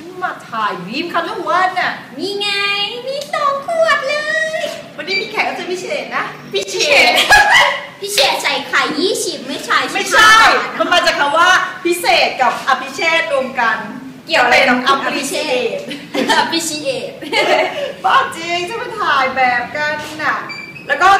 ฉันมาถ่ายวีมคันละวันน่ะนี่ไง มีสองขวดเลย วันนี้มีแขกรับเชิญพิเศษนะพิเศษพี่เฉดใส่ไข่ยี่สิบไม่ใช่ไม่ใช่ มันมาจากคำว่าพิเศษกับอภิเชษรวมกัน เกี่ยวอะไรกับอัอพภิริเชเชษษอภิเชษบ้าจริงจะมาถ่ายแบบกันน่ะ แล้วก็จะฝ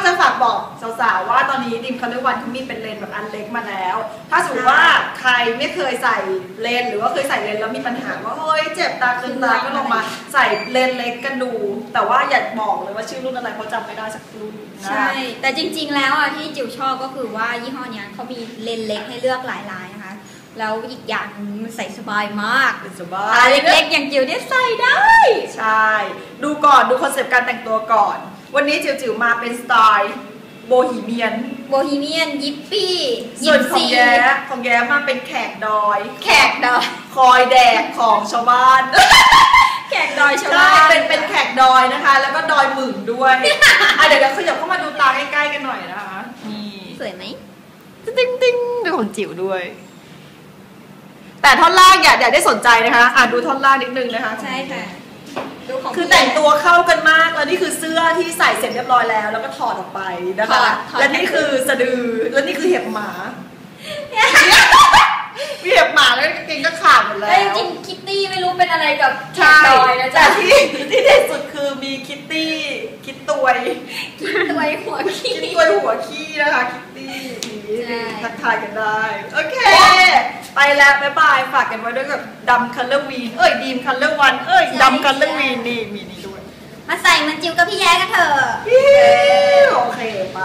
าก บอกสาวๆว่าตอนนี้ดิมคัลเลอร์วันเขามีเป็นเลนส์แบบอันเล็กมาแล้ว ถ้าสมมติว่าใครไม่เคยใส่เลนส์หรือว่าเคยใส่เลนส์แล้วมีปัญหาว่าเฮ้ยเจ็บตาคืนตาก็ลองมาใส่เลนส์เล็กกันดู แต่ว่าอย่าบอกเลยว่าชื่อรุ่นอะไรเพราะจำไม่ได้สักรุ่นนะใช่ แต่จริงๆแล้วอะที่จิ๋วชอบก็คือว่ายี่ห้อเนี้ยเขามีเลนส์เล็กให้เลือกหลายลายนะคะ แล้วอีกอย่างมันใส่สบายมากเป็นสบาตายเล็กๆอย่างจิ๋วเนี่ยใส่ได้ ใช่ ดูก่อนดูคอนเซปต์การแต่งตัวก่อน วันนี้จิ๋วๆมาเป็นสไตล์ โบฮีเมียน โบฮีเมียน ยิปปี้ส่วนของยิปซีแย้ของแย้มาเป็นแขกดอย แขกดอยคอยแดกของชาวบ้าน แขกดอยชาวใช่บ้าน เป็นเป็นแขกดอยนะคะ แล้วก็ดอยหมึงด้วยอะเดี๋ยวเดี๋ยวขยับเข้ามาดูตาใกล้ๆกันหน่อยนะคะนี่สวยไหมติ้งติ้งดูของจิ๋วด้วย แต่ท่อนล่างอย่าอย่าได้สนใจนะคะ อะดูท่อนล่างนิดนึงนะคะ ใช่ค่ะดูของคือแต่งตัวเข้ากันมากแล้วนี่คือเสื้อ ที่ใส่เสร็จเรียบร้อยแล้ว แล้วก็ถอดออกไปนะคะและนี่คือสะดือ และนี่คือเห็บหมามีเห็บหมาแล้วกางเกงก็ขาดหมดแล้แต่จว ริงๆคิตตี้ไม่รู้เป็นอะไรกับแขใช่กดอยนะแต่จ๊ะที่ที่เด็ดสุดคือมีคิตตี้ คิดตวยคิดตัวหัวขี้ คิดตวยหัวขี้นะคะ คิตตี้ใช่ ทักทายกันได้ โอเค ไปแล้วบ๊ายบาย ฝากกันไว้ด้วยกับดำคัลเลอร์วีน เอ้ยดีมคัลเลอร์วัน เอ้ยดำคัลเลอร์วีนนี่มีนี่ด้วย มาใส่มันจิ๋วกับพี่แย้กันเถอะ โอเคไป